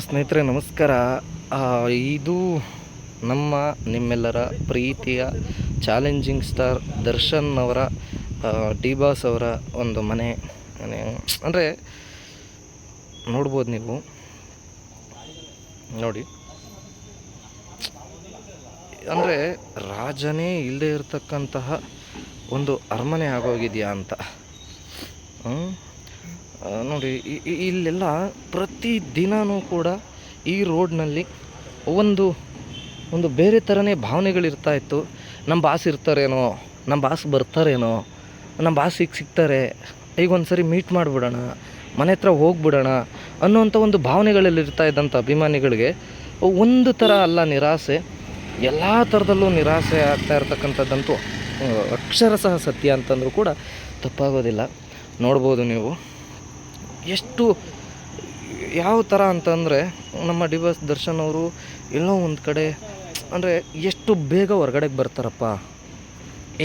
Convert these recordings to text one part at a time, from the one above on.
ಸ್ನೇಹಿತರೆ ನಮಸ್ಕಾರ. ಇದು ನಮ್ಮ ನಿಮ್ಮೆಲ್ಲರ ಪ್ರೀತಿಯ ಚಾಲೆಂಜಿಂಗ್ ಸ್ಟಾರ್ ದರ್ಶನ್ ಅವರ ಡಿ ಬಾಸ್ ಅವರ ಒಂದು ಮನೆ. ಅಂದರೆ ನೋಡ್ಬೋದು ನೀವು. ನೋಡಿ. ಅಂದರೆ ರಾಜನೇ ಇಲ್ಲದೆ ಇರತಕ್ಕಂತಹ ಒಂದು ಅರಮನೆ ಆಗೋಗಿದೆಯಾ ಅಂತ? ಆ, ನೋಡಿ ಇಲ್ಲೆಲ್ಲ ಪ್ರತಿ ದಿನವೂ ಕೂಡ ಈ ರೋಡ್ನಲ್ಲಿ ಒಂದು ಒಂದು ಬೇರೆ ಥರನೇ ಭಾವನೆಗಳಿರ್ತಾ ಇತ್ತು. ನಮ್ಮ ಬಾಸ್ ಇರ್ತಾರೇನೋ, ನಮ್ಮ ಬಾಸ್ ಬರ್ತಾರೇನೋ, ನಮ್ಮ ಬಾಸ್ ಈಗ ಸಿಗ್ತಾರೆ, ಈಗ ಒಂದು ಮೀಟ್ ಮಾಡಿಬಿಡೋಣ, ಮನೆ ಹತ್ರ ಹೋಗ್ಬಿಡೋಣ ಅನ್ನೋಂಥ ಒಂದು ಭಾವನೆಗಳಲ್ಲಿ ಇರ್ತಾ ಇದ್ದಂಥ ಅಭಿಮಾನಿಗಳಿಗೆ ಒಂದು ಥರ ಅಲ್ಲ ನಿರಾಸೆ. ಎಲ್ಲ ಥರದಲ್ಲೂ ನಿರಾಸೆ ಆಗ್ತಾ ಇರ್ತಕ್ಕಂಥದ್ದಂತೂ ಅಕ್ಷರಶಃ ಸತ್ಯ ಅಂತಂದರೂ ಕೂಡ ತಪ್ಪಾಗೋದಿಲ್ಲ. ನೋಡ್ಬೋದು ನೀವು. ಎಷ್ಟು ಯಾವ ಥರ ಅಂತಂದರೆ ನಮ್ಮ ಡಿ ಎಸ್ ದರ್ಶನ್ ಅವರು ಎಲ್ಲೋ ಒಂದು ಕಡೆ, ಅಂದರೆ ಎಷ್ಟು ಬೇಗ ಹೊರಗಡೆಗೆ ಬರ್ತಾರಪ್ಪ.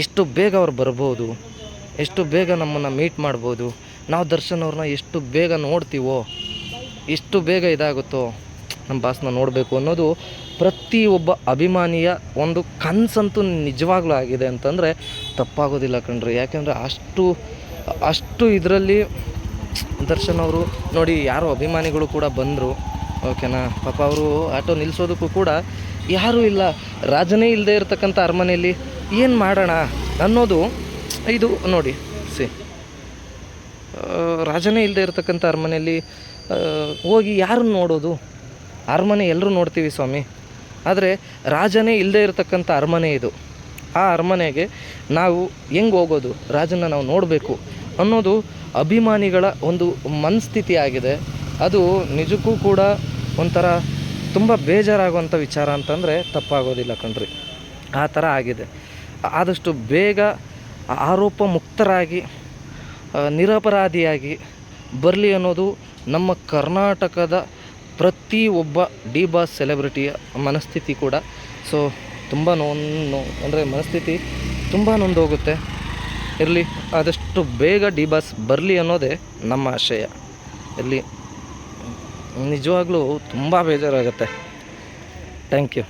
ಎಷ್ಟು ಬೇಗ ಅವ್ರು ಬರ್ಬೋದು. ಎಷ್ಟು ಬೇಗ ನಮ್ಮನ್ನು ಮೀಟ್ ಮಾಡ್ಬೋದು. ನಾವು ದರ್ಶನ್ ಅವ್ರನ್ನ ಎಷ್ಟು ಬೇಗ ನೋಡ್ತೀವೋ, ಎಷ್ಟು ಬೇಗ ಇದಾಗುತ್ತೋ ನಮ್ಮ ಬಾಸ್ನ ನೋಡಬೇಕು ಅನ್ನೋದು ಪ್ರತಿ ಒಬ್ಬ ಅಭಿಮಾನಿಯ ಒಂದು ಕನಸಂತೂ ನಿಜವಾಗ್ಲೂ ಆಗಿದೆ ಅಂತಂದರೆ ತಪ್ಪಾಗೋದಿಲ್ಲ ಕಣ್ರಿ. ಯಾಕೆಂದರೆ ಅಷ್ಟು ಅಷ್ಟು ಇದರಲ್ಲಿ ದರ್ಶನ್ ಅವರು ನೋಡಿ ಯಾರೋ ಅಭಿಮಾನಿಗಳು ಕೂಡ ಬಂದರು. ಓಕೆನಾ? ಪಾಪ ಅವರು ಆಟೋ ನಿಲ್ಲಿಸೋದಕ್ಕೂ ಕೂಡ ಯಾರೂ ಇಲ್ಲ. ರಾಜನೇ ಇಲ್ಲದೆ ಇರತಕ್ಕಂಥ ಅರಮನೆಯಲ್ಲಿ ಏನು ಮಾಡೋಣ ಅನ್ನೋದು ಇದು ನೋಡಿ, ಸಿ. ರಾಜನೇ ಇಲ್ಲದೆ ಇರತಕ್ಕಂಥ ಅರಮನೆಯಲ್ಲಿ ಹೋಗಿ ಯಾರನ್ನು ನೋಡೋದು? ಅರಮನೆ ಎಲ್ಲರೂ ನೋಡ್ತೀವಿ ಸ್ವಾಮಿ. ಆದರೆ ರಾಜನೇ ಇಲ್ಲದೆ ಇರತಕ್ಕಂಥ ಅರಮನೆ ಇದು. ಆ ಅರಮನೆಗೆ ನಾವು ಹೆಂಗೆ ಹೋಗೋದು? ರಾಜನ ನಾವು ನೋಡಬೇಕು ಅನ್ನೋದು ಅಭಿಮಾನಿಗಳ ಒಂದು ಮನಸ್ಥಿತಿ ಆಗಿದೆ ಅದು ನಿಜಕ್ಕೂ ಕೂಡ ಒಂಥರ ತುಂಬ ಬೇಜಾರಾಗುವಂಥ ವಿಚಾರ ಅಂತಂದರೆ ತಪ್ಪಾಗೋದಿಲ್ಲ ಕಣ್ರಿ. ಆ ಥರ ಆಗಿದೆ. ಆದಷ್ಟು ಬೇಗ ಆರೋಪ ಮುಕ್ತರಾಗಿ ನಿರಪರಾಧಿಯಾಗಿ ಬರಲಿ ಅನ್ನೋದು ನಮ್ಮ ಕರ್ನಾಟಕದ ಪ್ರತಿ ಒಬ್ಬ ಡಿ ಬಾಸ್ ಸೆಲೆಬ್ರಿಟಿಯ ಮನಸ್ಥಿತಿ ಕೂಡ. ಸೊ ತುಂಬ ನೋ ಅಂದರೆ ಮನಸ್ಥಿತಿ ತುಂಬ ನೊಂದೋಗುತ್ತೆ. ಇರಲಿ, ಆದಷ್ಟು ಬೇಗ ಡಿ ಬಾಸ್ ಬರಲಿ ಅನ್ನೋದೇ ನಮ್ಮ ಆಶಯ. ಇರಲಿ. ನಿಜವಾಗ್ಲೂ ತುಂಬ ಬೇಜಾರಾಗುತ್ತೆ. Thank you.